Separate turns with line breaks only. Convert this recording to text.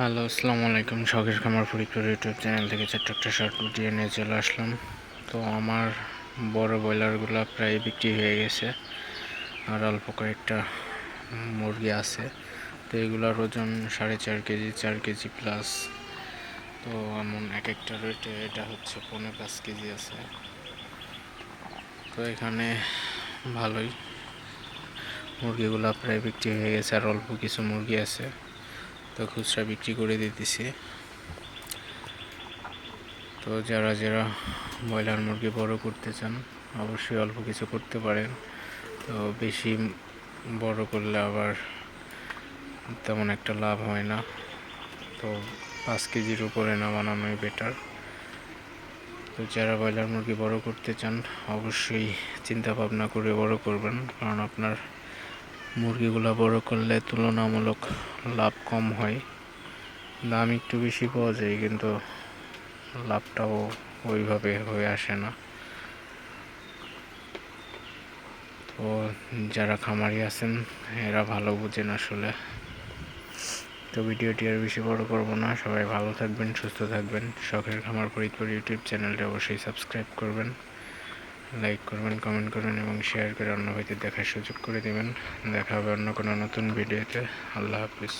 Hello, আসসালামু আলাইকুম। শখের খামার ফরিদপুর ইউটিউব চ্যানেল থেকে ছোট্ট একটা শর্ট ভিডিও নিয়ে চলে আসলাম। তো আমার বড় ব্রয়লারগুলো প্রায় বিক্রি হয়ে গেছে আর অল্প কয়েকটা মুরগি আছে। তো এগুলোর ওজন সাড়ে চার কেজি চার কেজি প্লাস তো এমন এক একটা রেটে এটা হচ্ছে পনেরো পাঁচ কেজি আছে। তো এখানে ভালোই মুরগিগুলো প্রায় বিক্রি হয়ে গেছে আর অল্প কিছু মুরগি আছে। তো খুচরা বিক্রি করে দিতেছি। তো যারা যারা ব্রয়লার মুরগি বড় করতে চান, অবশ্যই অল্প কিছু করতে পারেন। তো বেশি বড় করলে আবার তেমন একটা লাভ হয় না। তো পাঁচ কেজির উপরে না বানানোই বেটার তো যারা ব্রয়লার মুরগি বড় করতে চান, অবশ্যই চিন্তা ভাবনা করে বড় করবেন, কারণ আপনার মুরগিগুলো বড় করলে তুলনামূলক লাভ কম হয়। দাম একটু বেশি পাওয়া যায়, কিন্তু লাভটাও ওইভাবে হয়ে আসে না। তো যারা খামারি আছেন, এরা ভালো বুঝেন আসলে। তো ভিডিওটি আর বেশি বড় করব না। সবাই ভালো থাকবেন, সুস্থ থাকবেন। শখের খামার ফরিদপুর ইউটিউব চ্যানেলটি অবশ্যই সাবস্ক্রাইব করবেন। লাইক করবেন কমেন্ট করবেন এবং শেয়ার করে অন্য ভাইদের দেখার সুযোগ করে দেবেন। দেখা হবে অন্য কোনো নতুন ভিডিওতে আল্লাহ হাফিজ।